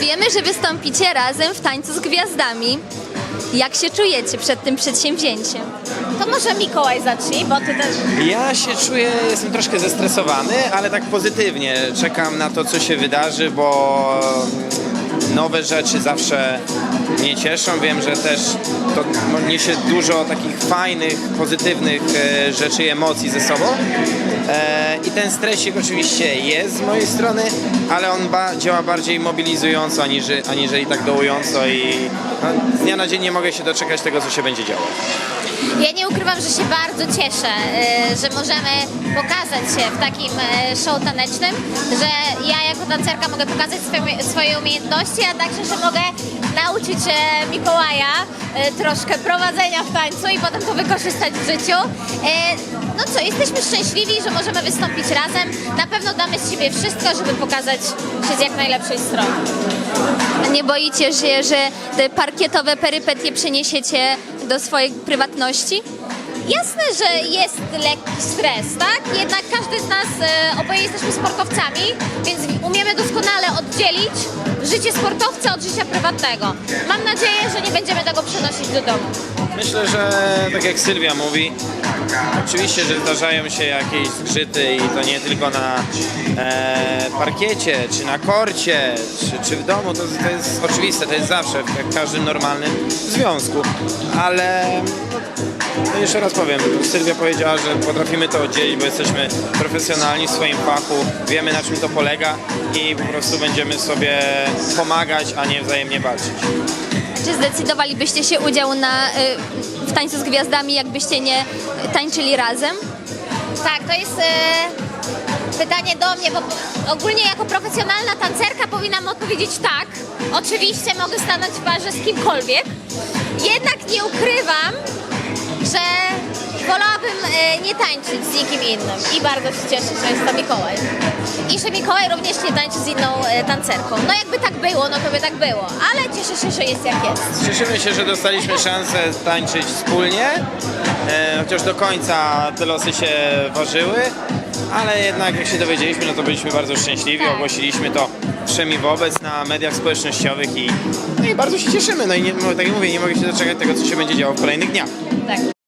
Wiemy, że wystąpicie razem w tańcu z gwiazdami. Jak się czujecie przed tym przedsięwzięciem? To może Mikołaj zacznij, bo ty też... Ja się czuję, jestem troszkę zestresowany, ale tak pozytywnie. Czekam na to, co się wydarzy, bo nowe rzeczy zawsze mnie cieszą. Wiem, że też to niesie dużo takich fajnych, pozytywnych e, rzeczy i emocji ze sobą. E, I ten stresik oczywiście jest z mojej strony, ale on ba- działa bardziej mobilizująco, aniżeli, aniżeli tak dołująco i no, z dnia na dzień nie mogę się doczekać tego, co się będzie działo. Ja nie ukrywam, że się bardzo cieszę, y, że możemy pokazać się w takim y, show tanecznym, że ja jako tancerka mogę pokazać swoje, umiejętności, a także, że mogę nauczyć e, Mikołaja e, troszkę prowadzenia w tańcu i potem to wykorzystać w życiu. Co, jesteśmy szczęśliwi, że możemy wystąpić razem. Na pewno damy z siebie wszystko, żeby pokazać się z jak najlepszej strony. Nie boicie się, że te parkietowe perypetie przeniesiecie do swojej prywatności? Jasne, że jest lekki stres, tak? Jednak każdy z nas, e, oboje jesteśmy sportowcami, więc umiemy doskonale oddzielić życie sportowca od życia prywatnego. Mam nadzieję, że nie będziemy tego przenosić do domu. Myślę, że tak jak Sylwia mówi, oczywiście, że zdarzają się jakieś zgrzyty i to nie tylko na e, parkiecie, czy na korcie, czy, czy w domu, to, to jest oczywiste, to jest zawsze w każdym normalnym związku, ale no jeszcze raz powiem, Sylwia powiedziała, że potrafimy to oddzielić, bo jesteśmy profesjonalni w swoim fachu, wiemy na czym to polega i po prostu będziemy sobie pomagać, a nie wzajemnie walczyć. Czy zdecydowalibyście się udział na, y, w tańcu z gwiazdami, jakbyście nie tańczyli razem? Tak, to jest e, pytanie do mnie, bo ogólnie jako profesjonalna tancerka powinnam odpowiedzieć tak. Oczywiście mogę stanąć w parze z kimkolwiek, jednak nie ukrywam, że wolałabym e, nie tańczyć z nikim innym i bardzo się cieszę, że jest to Mikołaj. I że Mikołaj również nie tańczy z inną e, tancerką. No jakby tak było, no to by tak było, ale cieszę się, że jest jak jest. Cieszymy się, że dostaliśmy szansę tańczyć wspólnie, e, chociaż do końca te losy się ważyły, ale jednak jak się dowiedzieliśmy, no to byliśmy bardzo szczęśliwi, Tak. ogłosiliśmy to wszemi wobec na mediach społecznościowych i, no i bardzo się cieszymy. No i nie, no, tak jak mówię, nie mogę się doczekać tego, co się będzie działo w kolejnych dniach. Tak.